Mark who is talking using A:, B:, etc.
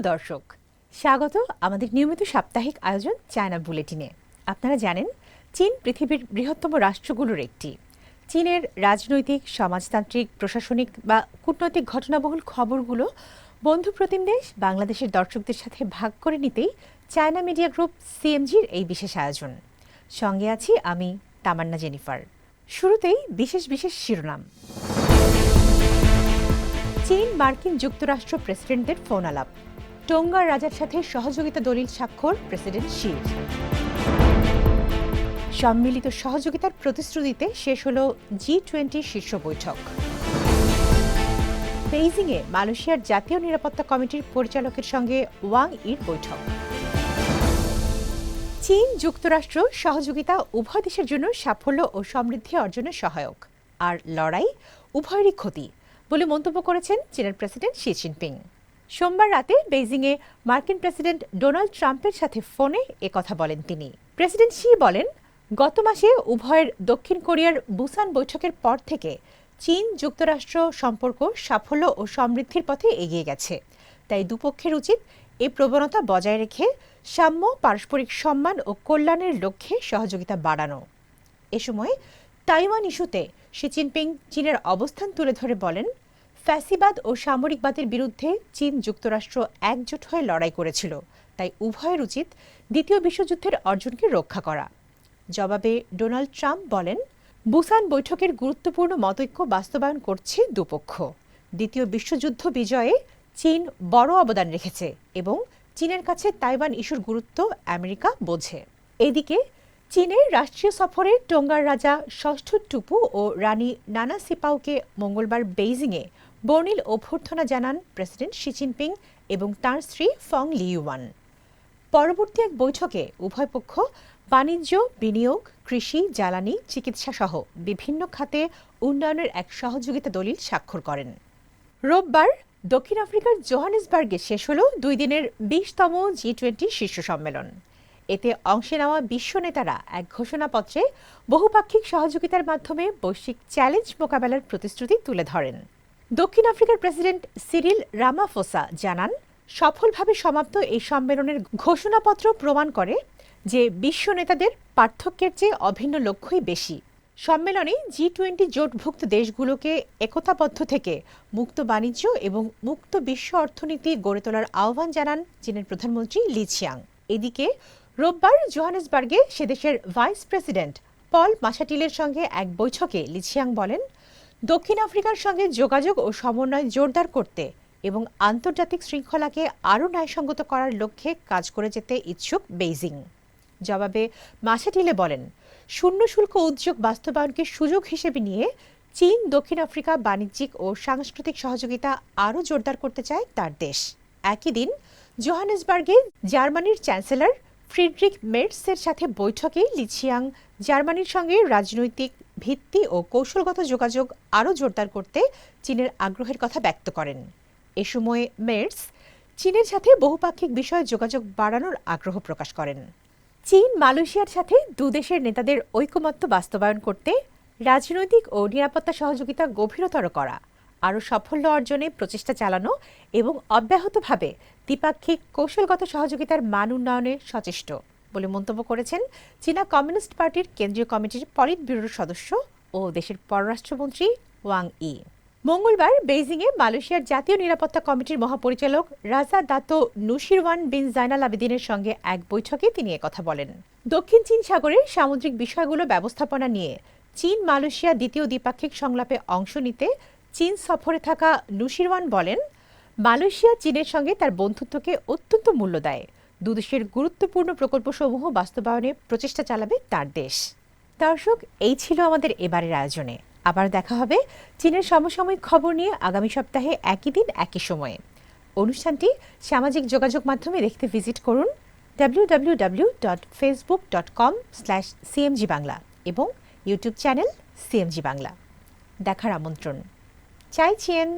A: দর্শক, স্বাগত আমাদের নিয়মিত সাপ্তাহিক আয়োজন চায়না বুলেটিনে। আপনারা জানেন, চীন পৃথিবীর বৃহত্তম রাষ্ট্রগুলোর একটি। চীনের রাজনৈতিক, সমাজতান্ত্রিক, প্রশাসনিক বা কূটনৈতিক ঘটনাবহুল খবরগুলো বন্ধু প্রতিম দেশ, বাংলাদেশের দর্শকদের সাথে ভাগ করে নিতেই চায়না মিডিয়া গ্রুপ সিএমজির এই বিশেষ আয়োজন। সঙ্গে আছি আমি তামান্না জেনিফার। শুরুতেই বিশেষ বিশেষ শিরোনাম। চীন মার্কিন যুক্তরাষ্ট্র প্রেসিডেন্টদের ফোন আলাপ। টোঙ্গার রাজার সাথে সহযোগিতা দলিল স্বাক্ষর প্রেসিডেন্ট শির। সম্মিলিত সহযোগিতার প্রতিশ্রুতিতে শেষ হল জি টোয়েন্টি শীর্ষ বৈঠক। বেইজিংয়ে মালয়েশিয়ার জাতীয় নিরাপত্তা কমিটির পরিচালকের সঙ্গে ওয়াং ইর বৈঠক। চীন যুক্তরাষ্ট্র সহযোগিতা উভয় দেশের জন্য সাফল্য ও সমৃদ্ধি অর্জনে সহায়ক। আর লড়াই উভয়েরই ক্ষতি বলে মন্তব্য করেছেন চীনের প্রেসিডেন্ট শি জিনপিং। সোমবার রাতে বেইজিংয়ে মার্কিন প্রেসিডেন্ট ডোনাল্ড ট্রাম্পের সাথে ফোনে কথা বলেন তিনি। প্রেসিডেন্ট শি বলেন, গত মাসে উভয়ের দক্ষিণ কোরিয়ার বুসান বৈঠকের পর থেকে চীন যুক্তরাষ্ট্র সম্পর্ক সাফল্য ও সমৃদ্ধির পথে এগিয়ে গেছে। তাই দুপক্ষের উচিত এই প্রবণতা বজায় রেখে সাম্য, পারস্পরিক সম্মান ও কল্যাণের লক্ষ্যে সহযোগিতা বাড়ানো। এ সময় তাইওয়ান ইস্যুতে শি জিনপিং চীনের অবস্থান তুলে ধরে বলেন ফ্যাসিবাদ ও সামরিকবাদের বিরুদ্ধে চীন যুক্তরাষ্ট্র একজোট হয়ে লড়াই করেছিল। তাই উভয়ের উচিত দ্বিতীয় বিশ্বযুদ্ধের অর্জনকে রক্ষা করা। জবাবে ডোনাল্ড ট্রাম্প বলেন, বুসান বৈঠকের গুরুত্বপূর্ণ মতৈক্য বাস্তবায়ন করছে দুপক্ষ। দ্বিতীয় বিশ্বযুদ্ধ বিজয়ে চীন বড় অবদান রেখেছে এবং চীনের কাছে তাইওয়ান ইস্যুর গুরুত্ব আমেরিকা বোঝে। এদিকে চীনের রাষ্ট্রীয় সফরে টোঙ্গার রাজা ষষ্ঠ টুপু ও রানী নানা সিপাউকে মঙ্গলবার বেইজিংয়ে বর্ণিল অভ্যর্থনা জানান প্রেসিডেন্ট শি জিনপিং এবং তাঁর স্ত্রী ফং লিউয়ান পরবর্তী এক বৈঠকে উভয় পক্ষ বাণিজ্য, বিনিয়োগ, কৃষি, জ্বালানি, চিকিৎসা সহ বিভিন্ন খাতে উন্নয়নের এক সহযোগিতা দলিল স্বাক্ষর করেন। রোববার দক্ষিণ আফ্রিকার জোহানেসবার্গে শেষ হল দুই দিনের বিশতম জি টোয়েন্টি শীর্ষ সম্মেলন। এতে অংশে নেওয়া বিশ্ব নেতারা এক ঘোষণাপত্রে বহুপাক্ষিক সহযোগিতার মাধ্যমে বৈশ্বিক চ্যালেঞ্জ মোকাবেলার প্রতিশ্রুতি তুলে ধরেন। দক্ষিণ আফ্রিকার প্রেসিডেন্ট সিরিল রামাফোসা জানান, সফলভাবে সমাপ্ত এই সম্মেলনের ঘোষণাপত্র প্রমাণ করে যে বিশ্ব নেতাদের পার্থক্যের চেয়ে অভিন্ন লক্ষ্যই বেশি। সম্মেলনে জি টোয়েন্টি জোটভুক্ত দেশগুলোকে একতাবদ্ধ থেকে মুক্ত বাণিজ্য এবং মুক্ত বিশ্ব অর্থনীতি গড়ে তোলার আহ্বান জানান চীনের প্রধানমন্ত্রী লি ছিয়াং। এদিকে রোববার জোহানেসবার্গে সে দেশের ভাইস প্রেসিডেন্ট পল মাসাটিলের সঙ্গে এক বৈঠকে লিছিয়াং বলেন, দক্ষিণ আফ্রিকার সঙ্গে যোগাযোগ ও সমন্বয় জোরদার করতে এবং আন্তর্জাতিক শৃঙ্খলাকে আরও ন্যায়সঙ্গত করার লক্ষ্যে কাজ করে যেতে ইচ্ছুক বেইজিং। জবাবে মাসাটিলে বলেন, শূন্য শুল্ক উদ্যোগ বাস্তবায়নকে সুযোগ হিসেবে নিয়ে চীন, দক্ষিণ আফ্রিকা বাণিজ্যিক ও সাংস্কৃতিক সহযোগিতা আরও জোরদার করতে চায় তার দেশ। একই দিন জোহানেসবার্গে জার্মানির চ্যান্সেলর ফ্রিডরিক মেটসের সাথে বৈঠকে লিছিয়াং জার্মানির সঙ্গে রাজনৈতিক ভিত্তি ও কৌশলগত যোগাযোগ আরও জোরদার করতে চীনের আগ্রহের কথা ব্যক্ত করেন। এ সময় মেটস চীনের সাথে বহুপাক্ষিক বিষয়ে যোগাযোগ বাড়ানোর আগ্রহ প্রকাশ করেন। চীন মালয়েশিয়ার সাথে দুদেশের নেতাদের ঐকমত্য বাস্তবায়ন করতে রাজনৈতিক ও নিরাপত্তা সহযোগিতা গভীরতর করা, আরও সাফল্য অর্জনে প্রচেষ্টা চালানো এবং অব্যাহতভাবে দ্বিপাক্ষিক কৌশলগত সহযোগিতার মান উন্নয়নে সচেষ্ট বলে মন্তব্য করেছেন চীনা কমিউনিস্ট পার্টির কেন্দ্রীয় কমিটির পলিট ব্যুরোর সদস্য ও দেশের পররাষ্ট্রমন্ত্রী ওয়াং ই। মঙ্গলবার বেইজিংয়ে মালয়েশিয়ার জাতীয় নিরাপত্তা কমিটির মহাপরিচালক রাজা দাতো নুশিরওয়ান বিন জাইনাল আবেদিনের সঙ্গে এক বৈঠকে তিনি কথা বলেন। দক্ষিণ চীন সাগরে সামুদ্রিক বিষয়গুলো ব্যবস্থাপনা নিয়ে চীন মালয়েশিয়া দ্বিতীয় দ্বিপাক্ষিক সংলাপে অংশ নিতে চীন সফরে থাকা নুশিরওয়ান বলেন মালয়েশিয়া, চীনের সঙ্গে তার বন্ধুত্বকে অত্যন্ত মূল্য দেয়। দুদেশের গুরুত্বপূর্ণ প্রকল্পসমূহ বাস্তবায়নে প্রচেষ্টা চালাবে তার দেশ। দর্শক, এই ছিল আমাদের এবারের আয়োজনে। আবার দেখা হবে চীনের সমসাময়িক খবর নিয়ে আগামী সপ্তাহে একই দিন, একই সময়ে। অনুষ্ঠানটি সামাজিক যোগাযোগ মাধ্যমে দেখতে ভিজিট করুন www.facebook.com স্ল্যাশ সিএমজি বাংলা এবং ইউটিউব চ্যানেল সিএমজি বাংলা দেখার আমন্ত্রণ। চাইছেন